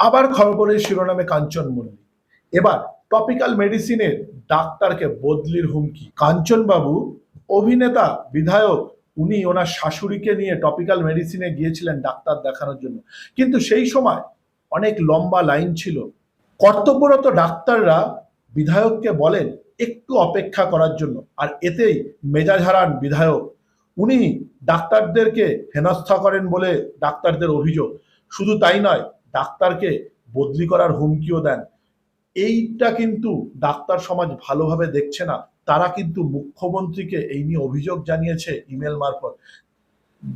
আবার খবরের শিরোনামে কাঞ্চন মল্লিক এবার টপিক্যাল মেডিসিনের ডাক্তারকে বদলির হুমকি। কাঞ্চন বাবু অভিনেতা, বিধায়ক, উনি ওনার শাশুড়িকে নিয়ে টপিক্যাল মেডিসিনে গিয়েছিলেন ডাক্তার দেখানোর জন্য। কিন্তু সেই সময় অনেক লম্বা লাইন ছিল। কর্তব্যরত ডাক্তাররা বিধায়ককে বলেন একটু অপেক্ষা করার জন্য, আর এতেই মেজাজ হারান বিধায়ক। উনি ডাক্তারদেরকে হেনস্থা করেন বলে ডাক্তারদের অভিযোগ। শুধু তাই নয় ডাক্তারকে বদলি করার হুমকিও দেন। এইটা কিন্তু ডাক্তার সমাজ ভালোভাবে দেখছে না। তারা কিন্তু মুখ্যমন্ত্রীকে এই নিয়ে অভিযোগ জানিয়েছে ইমেল মারফত।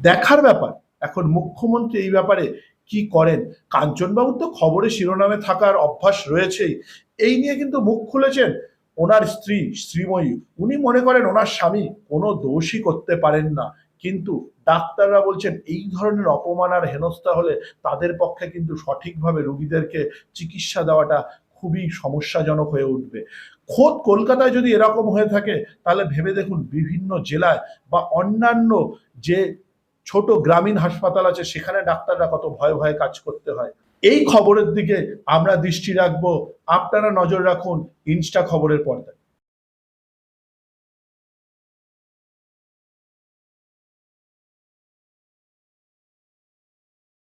দেখার ব্যাপার, এখন মুখ্যমন্ত্রী এই ব্যাপারে কি করেন? কাঞ্চনবাবু তো খবরে শিরোনামে থাকার অভ্যাস রয়েছেই। এই নিয়ে কিন্তু মুখ খুলেছেন ওনার স্ত্রী শ্রীময়ী। উনি মনে করেন ওনার স্বামী কোনো দোষই করতে পারেন না। কিন্তু ডাক্তাররা বলছেন এই ধরনের অপমান আর হেনস্থা হলে তাদের পক্ষে কিন্তু সঠিকভাবে রোগীদেরকে চিকিৎসা দেওয়াটা খুবই সমস্যাজনক হয়ে উঠবে। খোদ কলকাতায় যদি এরকম হয়ে থাকে, তাহলে ভেবে দেখুন বিভিন্ন জেলায় বা অন্যান্য যে ছোট গ্রামীণ হাসপাতাল আছে, সেখানে ডাক্তাররা কত ভয়ে ভয়ে কাজ করতে হয়। এই খবরের দিকে আমরা দৃষ্টি রাখব। আপনারা নজর রাখুন ইনস্টা খবরের পর্দায়।